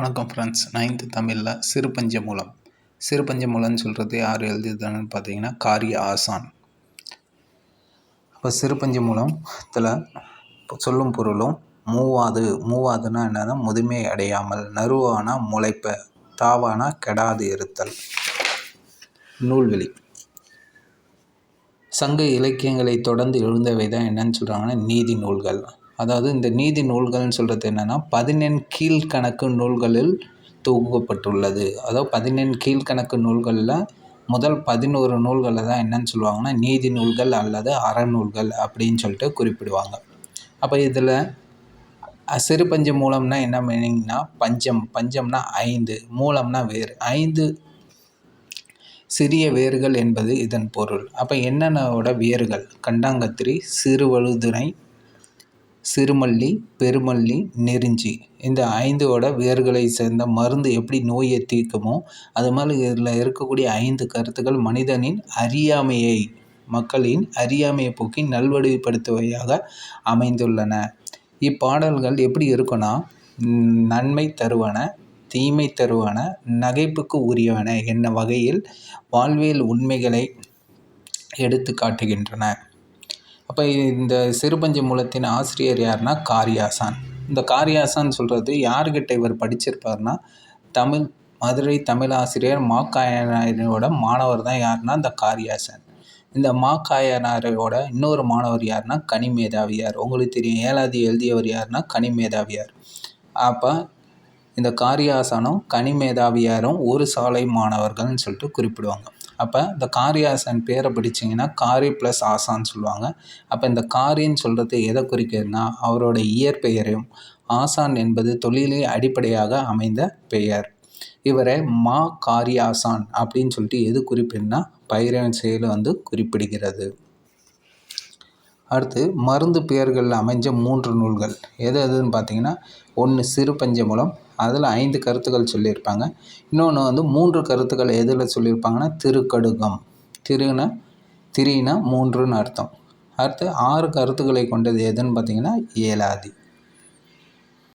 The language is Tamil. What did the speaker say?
வணக்கம் ஃப்ரெண்ட்ஸ் நைன்த்து தமிழில் சிறுபஞ்ச மூலம் சிறுபஞ்ச மூலம்னு சொல்கிறது யார் எழுதியதுன்னு பார்த்தீங்கன்னா காரிய ஆசான். அப்போ சிறுபஞ்ச மூலத்தில் சொல்லும் பொருளும் மூவாது. மூவாதுன்னா என்னன்னா முதுமை அடையாமல் நறுவானா முளைப்ப தாவானா கெடாது இருத்தல் நூல்வெளி. சங்க இலக்கியங்களை தொடர்ந்து எழுந்தவை தான் என்னன்னு சொல்கிறாங்கன்னா நீதி நூல்கள். அதாவது இந்த நீதி நூல்கள்னு சொல்கிறது என்னென்னா பதினெண் கீழ்கணக்கு நூல்களில் தொகுக்கப்பட்டுள்ளது. அதாவது பதினெண் கீழ்கணக்கு நூல்களில் முதல் பதினோரு நூல்களை தான் என்னன்னு சொல்லுவாங்கன்னா நீதி நூல்கள் அல்லது அறநூல்கள் அப்படின்னு சொல்லிட்டு குறிப்பிடுவாங்க. அப்போ இதில் சிறு பஞ்சம் மூலம்னா என்ன மீனிங்னா பஞ்சம். பஞ்சம்னா ஐந்து மூலம்னா வேறு. ஐந்து சிறிய வேர்கள் என்பது இதன் பொருள். அப்போ என்னென்னோட வேர்கள் கண்டாங்கத்திரி சிறுவழுதுணை சிறுமல்லி பெருமல்லி நெருஞ்சி. இந்த ஐந்தோட வேர்களை சேர்ந்த மருந்து எப்படி நோயை தீர்க்குமோ அது மாதிரி இதில் இருக்கக்கூடிய ஐந்து கருத்துக்கள் மனிதனின் அறியாமையை மக்களின் அறியாமையை போக்கி நல்வழிப்படுத்துவையாக அமைந்துள்ளன. இப்பாடல்கள் எப்படி இருக்குன்னா நன்மை தருவன தீமை தருவன நகைப்புக்கு உரியவன என்ன வகையில் வாழ்வியல் உண்மைகளை எடுத்து காட்டுகின்றன. அப்போ இந்த சிறுபஞ்ச மூலத்தின் ஆசிரியர் யாருன்னா காரியாசான். இந்த காரியாசான் சொல்கிறது யார்கிட்ட இவர் படிச்சிருப்பார்னா தமிழ் மதுரை தமிழ் ஆசிரியர் மா காயனாரோட மாணவர் தான் யாருன்னா இந்த காரியாசன். இந்த மா காயனாரோட இன்னொரு மாணவர் யாருன்னா கனிமேதாவியார். உங்களுக்கு தெரியும் ஏழாவது எழுதியவர் யாருன்னா கனிமேதாவியார். அப்போ இந்த காரியாசனும் கனிமேதாவியாரும் ஒரு சாலை மாணவர்கள்னு சொல்லிட்டு குறிப்பிடுவாங்க. அப்போ இந்த காரியாசன் பேரை படிச்சிங்கன்னா காரி ப்ளஸ் ஆசான்னு சொல்லுவாங்க. அப்போ இந்த காரின்னு சொல்கிறது எதை குறிக்கிறதுனா அவரோட இயற்பெயரையும் ஆசான் என்பது தொழிலே அடிப்படையாக அமைந்த பெயர். இவரை மா காரியாசான் அப்படின்னு சொல்லிட்டு எது குறிப்பிடுனா பயிரின் செயலை வந்து குறிப்பிடுகிறது. அடுத்து மருந்து பெயர்களில் அமைஞ்ச மூன்று நூல்கள். எது எதுன்னு பார்த்தீங்கன்னா ஒன்று சிறு பஞ்சமூலம் அதில் ஐந்து கருத்துக்கள் சொல்லியிருப்பாங்க. இன்னொன்று வந்து மூன்று கருத்துக்கள் எதில் சொல்லியிருப்பாங்கன்னா திருக்கடுகம். திருனா திரினா மூன்றுன்னு அர்த்தம். அடுத்து ஆறு கருத்துக்களை கொண்டது எதுன்னு பார்த்தீங்கன்னா ஏலாதி